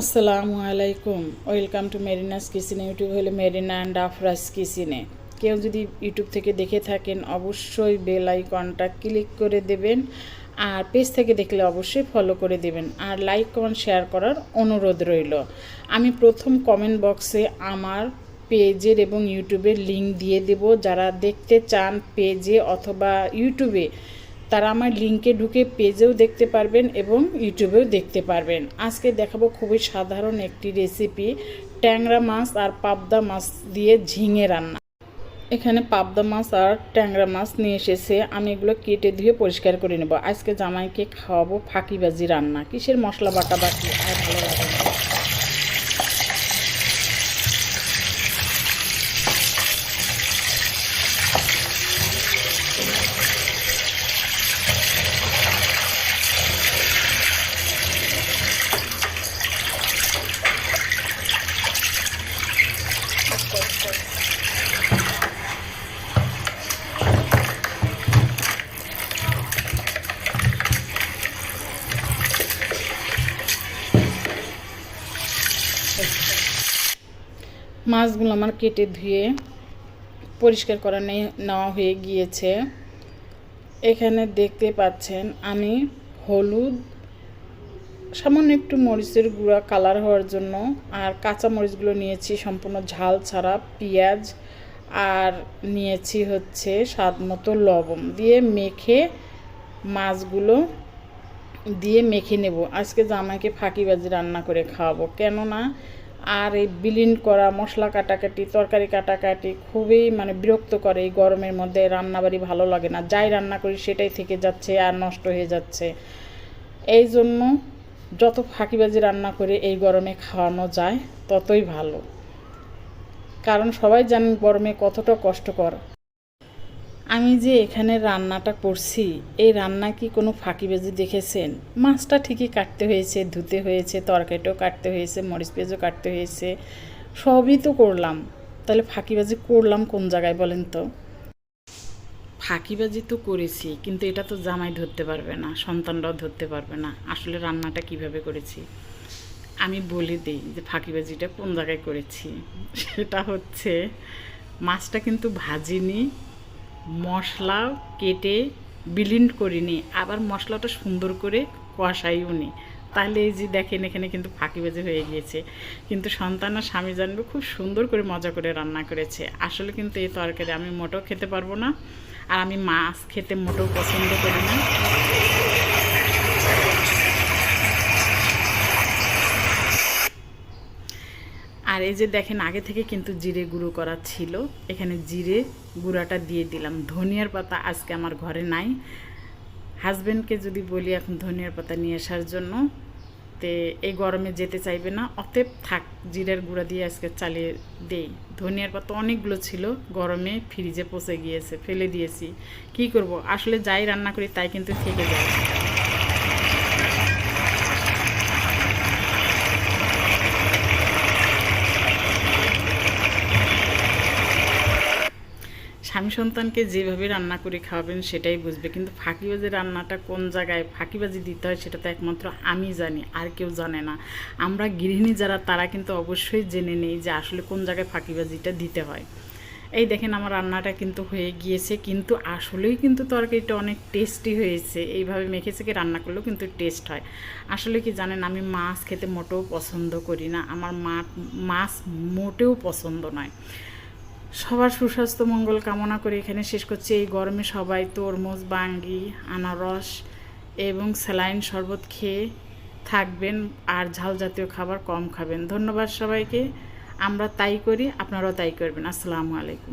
আসসালামু আলাইকুম। Welcome to মেরিনাস কিচেনে ইউটিউব হলো মেরিনা অ্যান্ড আফরাস কিচেনে কেউ যদি ইউটিউব থেকে দেখে থাকেন, অবশ্যই বেল আইকনটা ক্লিক করে দেবেন আর পেজ থেকে দেখলে অবশ্যই ফলো করে দেবেন আর লাইক কমেন্ট শেয়ার করার অনুরোধ রইল। আমি প্রথম কমেন্ট বক্সে আমার পেজের এবং ইউটিউবের লিংক দিয়ে দেব। যারা দেখতে চান পেজে অথবা ইউটিউবে তারা আমার লিঙ্কে ঢুকে পেজেও দেখতে পারবেন এবং ইউটিউবেও দেখতে পারবেন। আজকে দেখাবো খুবই সাধারণ একটি রেসিপি ট্যাংরা মাছ আর পাবদা মাছ দিয়ে ঝিঙে রান্না। এখানে পাবদা মাছ আর ট্যাংরা মাছ নিয়ে এসেছে। আমি এগুলো কেটে ধুয়ে পরিষ্কার করে নেব। আজকে জামাইকে খাওয়াবো ফাঁকিবাজি রান্না। কিসের মশলা বাটা বাটি আর ভালো লাগে মাছগুলো আমার কেটে ধুয়ে পরিষ্কার করা নেওয়া হয়ে গিয়েছে। এখানে দেখতে পাচ্ছেন আমি হলুদ, সামান্য একটু মরিচের গুঁড়া কালার হওয়ার জন্য, আর কাঁচা মরিচগুলো নিয়েছি সম্পূর্ণ ঝাল ছাড়া, পেঁয়াজ, আর নিয়েছি হচ্ছে স্বাদ মতো লবণ। দিয়ে মেখে মাছগুলো দিয়ে মেখে নেব। আজকে জামাইকে ফাঁকিবাজি রান্না করে খাওয়াবো। কেননা আর এই বিলীন করা মশলা কাটাকাটি, তরকারি কাটাকাটি খুবই মানে বিরক্ত করে এই গরমের মধ্যে, রান্নাবাড়ি ভালো লাগে না। যাই রান্না করি সেটাই থেকে যাচ্ছে আর নষ্ট হয়ে যাচ্ছে। এই জন্য যত ফাঁকিবাজি রান্না করে এই গরমে খাওয়ানো যায় ততই ভালো। কারণ সবাই জানেন গরমে কতটা কষ্টকর। আমি যে এখানে রান্নাটা করছি, এই রান্না কি কোনো ফাঁকিবাজি দেখেছেন? মাছটা ঠিকই কাটতে হয়েছে, ধুতে হয়েছে, তরকারিটাও কাটতে হয়েছে, মরিচ পেঁয়াজও কাটতে হয়েছে, সবই তো করলাম। তাহলে ফাঁকিবাজি করলাম কোন জায়গায় বলেন তো? ফাঁকিবাজি তো করেছি, কিন্তু এটা তো জামাই ধরতে পারবে না, সন্তানরাও ধরতে পারবে না, আসলে রান্নাটা কীভাবে করেছি? আমি বলে দিই যে ফাঁকিবাজিটা কোন জায়গায় করেছি? সেটা হচ্ছে, মাছটা কিন্তু ভাজিনি মশলা কেটে বিলিন্ড করিনি। আবার মশলাটা সুন্দর করে কষাইও নি। তাহলে এই যে দেখেন, এখানে কিন্তু ফাঁকি ফাঁকিবাজি হয়ে গিয়েছে। কিন্তু সন্তান আর স্বামী জানবে খুব সুন্দর করে মজা করে রান্না করেছে। আসলে কিন্তু এই তরকারি আমি মোটেও খেতে পারব না। আর আমি মাছ খেতে মোটেও পছন্দ করি না। আর এই যে দেখেন, আগে থেকে কিন্তু জিরে গুঁড়ো করা ছিল। এখানে জিরে গুঁড়াটা দিয়ে দিলাম। ধনিয়ার পাতা আজকে আমার ঘরে নাই। হাজব্যান্ডকে যদি বলি এখন ধনিয়ার পাতা নিয়ে আসার জন্য, তে এই গরমে যেতে চাইবে না। অতএব থাক, জিরের গুঁড়া দিয়ে আজকে চালিয়ে দেই। ধনিয়ার পাতা অনেকগুলো ছিল, গরমে ফ্রিজে পচে গিয়েছে, ফেলে দিয়েছি। কি করব? আসলে যাই রান্না করি, তাই কিন্তু থেকে যায়। স্বামী সন্তানকে যেভাবে রান্না করে খাওয়াবেন সেটাই বুঝবে। কিন্তু ফাঁকিবাজি রান্নাটা কোন জায়গায় ফাঁকিবাজি দিতে হয় সেটা তো একমাত্র আমি জানি, আর কেউ জানে না। আমরা গৃহিণী যারা, তারা কিন্তু অবশ্যই জেনে নেই যে আসলে কোন জায়গায় ফাঁকিবাজিটা দিতে হয়। এই দেখেন আমার রান্নাটা কিন্তু হয়ে গিয়েছে, কিন্তু আসলেই কিন্তু তরকারিটা অনেক টেস্টি হয়েছে। এইভাবে মেখে চেখে রান্না করলেও কিন্তু টেস্ট হয়। আসলে কি জানেন, আমি মাছ খেতে মোটেও পছন্দ করি না। আমার মা, মাছ মোটেও পছন্দ নয়। সবার সুস্বাস্থ্য, মঙ্গল কামনা করে এখানে শেষ করছি। এই গরমে সবাই তরমুজ, বাঙ্গি, আনারস এবং স্যালাইন শরবত খেয়ে থাকবেন আর ঝাল জাতীয় খাবার কম খাবেন। ধন্যবাদ সবাইকে। আমরা তাই করি, আপনারাও তাই করবেন। আসসালামু আলাইকুম।